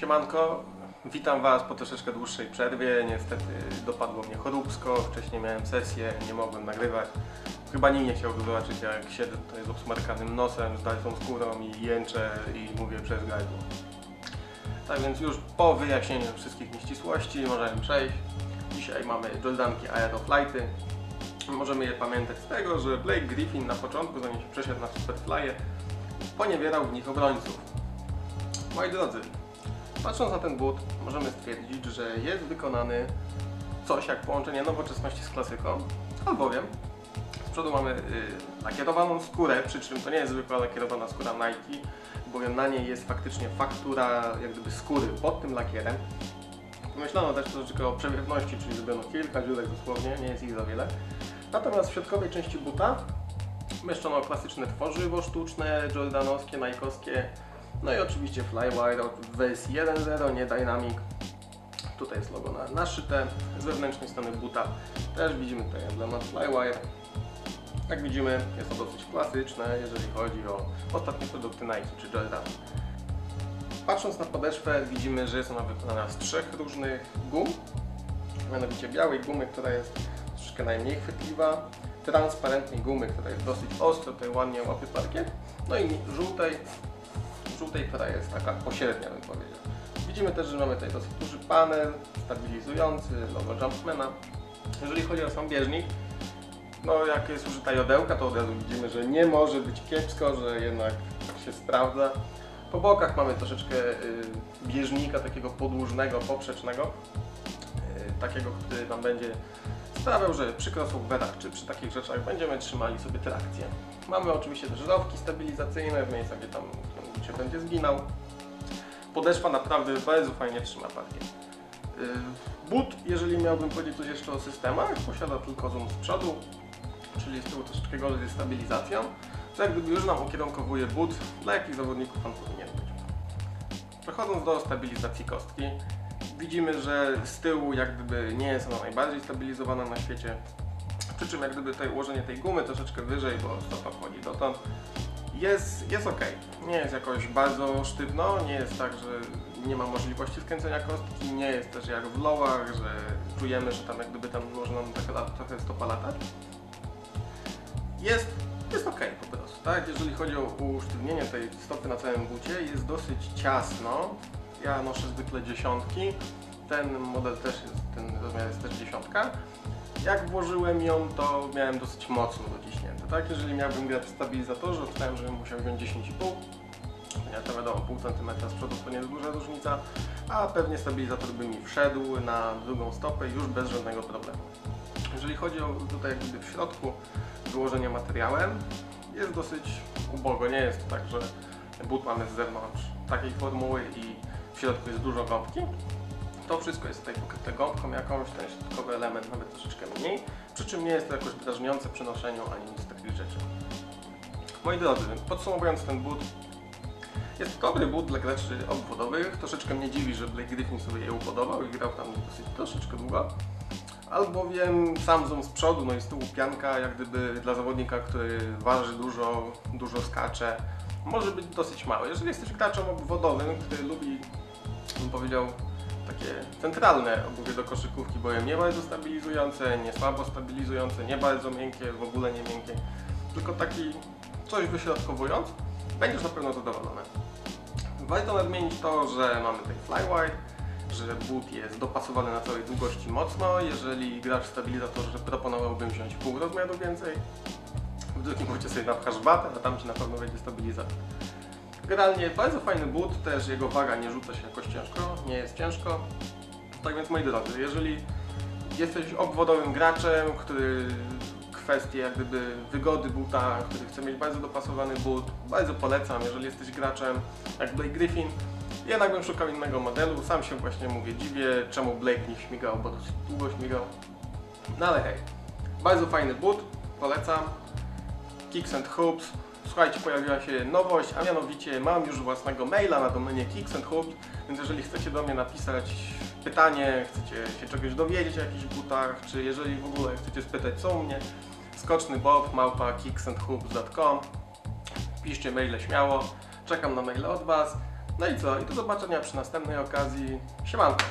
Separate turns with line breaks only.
Siemanko, witam Was po troszeczkę dłuższej przerwie. Niestety dopadło mnie choróbsko, wcześniej miałem sesję, nie mogłem nagrywać. Chyba nikt nie chciał zobaczyć jak siedzę tutaj z obsmarkanym nosem, z dalszą skórą i jęczę i mówię przez gardło. Tak więc już po wyjaśnieniu wszystkich nieścisłości możemy przejść. Dzisiaj mamy Jordanki Aeroflighty. Możemy je pamiętać z tego, że Blake Griffin na początku, zanim się przeszedł na Superfly'e, poniewierał w nich obrońców. Moi drodzy, patrząc na ten but, możemy stwierdzić, że jest wykonany coś jak połączenie nowoczesności z klasyką, albowiem z przodu mamy y, lakierowaną skórę, przy czym to nie jest zwykła lakierowana skóra Nike, bowiem na niej jest faktycznie faktura jak gdyby skóry pod tym lakierem. Pomyślano też troszeczkę o przewiewności, czyli zrobiono kilka dziurek dosłownie, nie jest ich za wiele. Natomiast w środkowej części buta umieszczono klasyczne tworzywo sztuczne, jordanowskie, najkowskie, no i oczywiście Flywire w wersji 1.0, nie Dynamic. Tutaj jest logo na, naszyte. Z wewnętrznej strony buta też widzimy tutaj emblemat Flywire. Jak widzimy jest to dosyć klasyczne, jeżeli chodzi o ostatnie produkty Nike czy Jordan. Patrząc na podeszwę widzimy, że jest ona wykonana z trzech różnych gum. Mianowicie białej gumy, która jest troszeczkę najmniej chwytliwa, transparentnej gumy, która jest dosyć ostra, tutaj ładnie łapie parkiet, no i żółtej, żółtej, która jest taka pośrednia bym powiedział. Widzimy też, że mamy tutaj dosyć duży panel stabilizujący, logo Jumpmana. Jeżeli chodzi o sam bieżnik, no jak jest użyta jodełka, to od razu widzimy, że nie może być kiepsko, że jednak się sprawdza. Po bokach mamy troszeczkę y, bieżnika takiego podłużnego, poprzecznego, y, takiego, który nam będzie sprawiał, że przy crossoverach czy przy takich rzeczach będziemy trzymali sobie trakcję. Mamy oczywiście też rowki stabilizacyjne w miejscach, gdzie tam się będzie zginął. Podeszwa naprawdę bardzo fajnie trzyma parkiet. Yy, But, jeżeli miałbym powiedzieć coś jeszcze o systemach, posiada tylko zoom z przodu, czyli z tyłu troszeczkę gorzej z stabilizacją, co jak gdyby już nam ukierunkowuje but, dla jakich zawodników on powinien być. Przechodząc do stabilizacji kostki, widzimy, że z tyłu jak gdyby nie jest ona najbardziej stabilizowana na świecie, przy czym jak gdyby tutaj ułożenie tej gumy troszeczkę wyżej, bo stopa wchodzi dotąd, jest, jest ok. Nie jest jakoś bardzo sztywno, nie jest tak, że nie ma możliwości skręcenia kostki, nie jest też jak w lowach, że czujemy, że tam jak gdyby tam może nam taka trochę stopa latać. Jest, jest ok po prostu, tak? Jeżeli chodzi o usztywnienie tej stopy na całym bucie, jest dosyć ciasno. Ja noszę zwykle dziesiątki, ten model też jest, ten rozmiar jest też dziesiątka. Jak włożyłem ją, to miałem dosyć mocno dociśnięte, tak? Jeżeli miałbym grać w stabilizatorze, odstałem, żebym musiał wziąć 10,5. Ja to wiadomo, pół centymetra z przodu to nie jest duża różnica, a pewnie stabilizator by mi wszedł na drugą stopę już bez żadnego problemu. Jeżeli chodzi o tutaj jakby w środku wyłożenie materiałem, jest dosyć ubogo, nie jest tak, że but mamy z zewnątrz takiej formuły i w środku jest dużo gąbki. To wszystko jest tutaj pokryte gąbką jakąś, ten środkowy element nawet troszeczkę mniej, przy czym nie jest to jakoś drażniące przy noszeniu ani nic takich rzeczy. Moi drodzy, podsumowując ten but, jest dobry but dla graczy obwodowych. Troszeczkę mnie dziwi, że Blake Griffin sobie je upodobał i grał tam dosyć troszeczkę długo. Albowiem sam zoom z przodu, no i z tyłu pianka, jak gdyby dla zawodnika, który waży dużo, dużo skacze, może być dosyć mały. Jeżeli jesteś graczem obwodowym, który lubi, bym powiedział, takie centralne obuwie do koszykówki, bowiem nie bardzo stabilizujące, nie słabo stabilizujące, nie bardzo miękkie, w ogóle nie miękkie, tylko taki coś wyśrodkowując, będziesz na pewno zadowolony. Warto nadmienić to, że mamy tutaj flywire, że but jest dopasowany na całej długości mocno. Jeżeli grasz w stabilizatorze, proponowałbym wziąć pół rozmiaru więcej. W drugim bucie sobie napchasz batę, a tam Ci na pewno będzie stabilizator. Generalnie bardzo fajny but, też jego waga nie rzuca się jakoś ciężko, nie jest ciężko. Tak więc moi drodzy, jeżeli jesteś obwodowym graczem, który kwestie jak gdyby wygody buta, który chce mieć bardzo dopasowany but, bardzo polecam, jeżeli jesteś graczem jak Blake Griffin, jednak bym szukał innego modelu, sam się właśnie mówię, dziwię czemu Blake nie śmigał, bo dosyć długo śmigał, no ale hej, bardzo fajny but, polecam, Kicks and Hoops, słuchajcie, pojawiła się nowość, a mianowicie mam już własnego maila na domenie Kicks and więc jeżeli chcecie do mnie napisać pytanie, chcecie się czegoś dowiedzieć o jakichś butach, czy jeżeli w ogóle chcecie spytać co u mnie, skoczny bob, małpa kicksandhoops.com piszcie maile śmiało, czekam na maile od Was. No i co? I do zobaczenia przy następnej okazji. Siemanko!